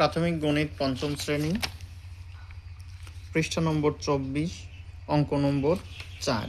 প্রাথমিক গণিত পঞ্চম শ্রেণি পৃষ্ঠা নম্বর চব্বিশ অঙ্ক নম্বর চার।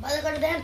Bala got them.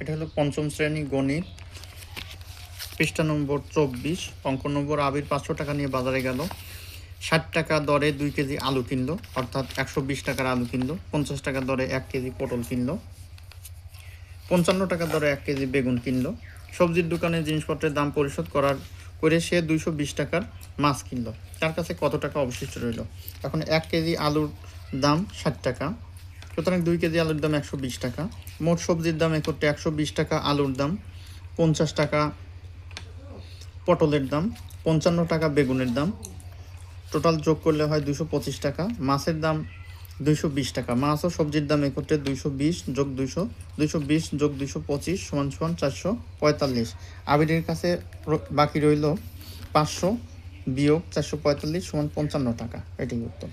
এটা হলো পঞ্চম শ্রেণি গণিত। পৃষ্ঠা নম্বর চব্বিশ, অঙ্ক নম্বর আবির পাঁচশো টাকা নিয়ে বাজারে গেল। ষাট টাকা দরে দুই কেজি আলু কিনলো, অর্থাৎ একশো বিশ টাকার আলু কিনলো, পঞ্চাশ টাকা দরে এক কেজি পটল কিনলো, পঞ্চান্ন টাকা দরে এক কেজি বেগুন কিনলো, সবজির দোকানে জিনিসপত্রের দাম পরিশোধ করার করে সে দুইশো বিশ টাকার মাছ কিনলো। তার কাছে কত টাকা অবশিষ্ট রইল? এখন এক কেজি আলুর দাম ষাট টাকা। সুতরাং দুই কেজি আলুর দাম একশো বিশ টাকা। মোট সবজির দাম একটে একশো বিশ টাকা, আলুর দাম পঞ্চাশ টাকা, পটলের দাম পঞ্চান্ন টাকা, বেগুনের দাম। টোটাল যোগ করলে হয় দুশো পঁচিশ টাকা। মাছের দাম দুইশো বিশ টাকা। মাছ ও সবজির দাম একত্রে দুইশো বিশ যোগ দুইশো দুইশো বিশ যোগ দুইশো পঁচিশ সমান সমান চারশো পঁয়তাল্লিশ। আবিরের কাছে বাকি রইল পাঁচশো বিয়োগ চারশো পঁয়তাল্লিশ সমান পঞ্চান্ন টাকা। এটাই উত্তর।